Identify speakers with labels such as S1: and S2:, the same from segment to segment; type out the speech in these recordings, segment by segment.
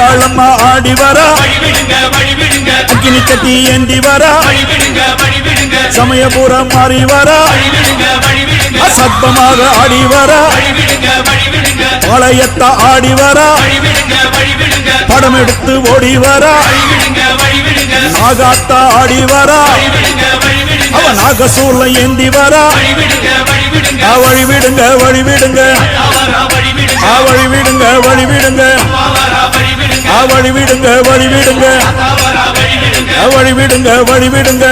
S1: அங்காளம்மா ஆடி வரா அக்கினி கட்டி ஏந்தி வரா சமயபுரம் மாறி வரா
S2: வழிவிடுங்க வழிவிடுங்க
S1: சத்தமாக ஆடி வரா வளையத்த ஆடி வரா படம் எடுத்து ஓடி வரா நாகாத்தா ஆடி வரா அவ நாகசூர்ல ஏந்தி வரா
S2: வழிவிடுங்க வழிவிடுங்க
S1: ஆ, வழிவிடுங்க வழிவிடுங்க
S2: வழிவிடுங்க.
S1: வழிவிடுங்க வழிவிடுங்க.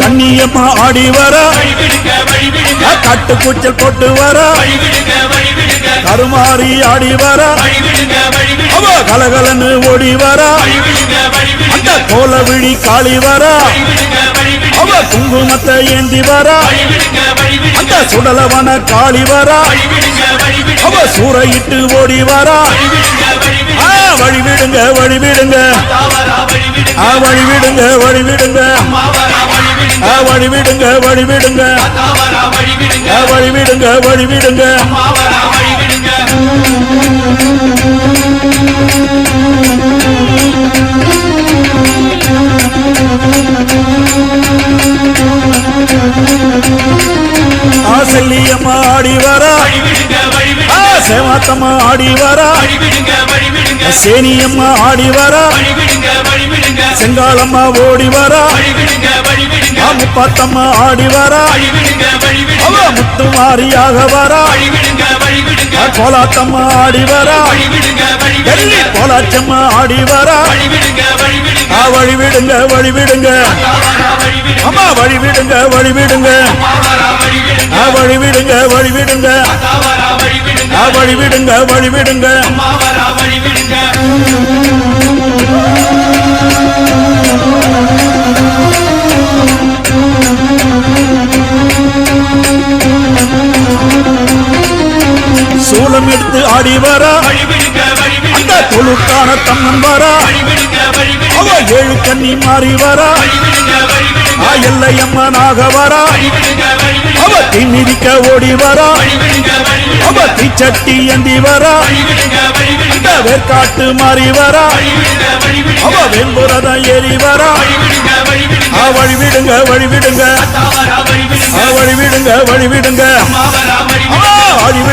S1: கண்ணியம்மா ஆடி வரா. கட்டு கூச்சல் போட்டு வரா கருமாறி ஆடி வரா அவ கலகலன்னு ஓடி வரா அந்த கோல விழி காளி வரா அவ குங்குமத்தை ஏந்தி வரா அந்த சுடலவன காளி வரா அவ சூறையிட்டு ஓடி வரா
S2: வழிவிடுங்க வழிவிடுங்க
S1: ஆ, வழிவிடுங்க வழிவிடுங்க
S2: வழிவிடுங்க
S1: ஆ, வழிவிடுங்க வழிவிடுங்க
S2: வழிவிடுங்க
S1: ஆ, ஆடி வரா சேவாத்தம்மா ஆடி வரா சேனியம்மா ஆடி வரா செங்காலம்மா ஓடி வரா முப்பாத்தம்மா ஆடி வரா முத்துமாரியாக வரா கோலாட்டம் ஆடி வரா
S2: எள்ளி
S1: டெல்லி ஆடி வரா
S2: வழி விடுங்க
S1: வழி விடுங்க வழிவிடுங்க
S2: தாவரா வழிவிடுங்க.
S1: அம்மா வழிவிடுங்க வழிவிடுங்க.
S2: மாவரா வழிவிடுங்க
S1: ஆ, வழிவிடுங்க வழிவிடுங்க.
S2: தாவரா வழிவிடுங்க
S1: ஆ, வழிவிடுங்க. தாளம் எடுத்து ஆடி வரா. அந்த தொழுக்கான தம்மன் வரா.
S2: வழிவிடுங்க
S1: அவ ஏழு கண்ணி மாறி வரா. எல்லை அம்மனாக வரா. அவ திமிதிக்க ஓடி வரா. அவ தீச்சட்டி ஏந்தி வரா.
S2: வழிவிடுங்க வழிவிடுங்க
S1: இந்த வேர்க்காட்டு மாறி வரா. அவ வெண்புரதம் ஏறி வரா.
S2: வழிவிடுங்க வழிவிடுங்க.
S1: வழிவிடுங்க வழிவிடுங்க.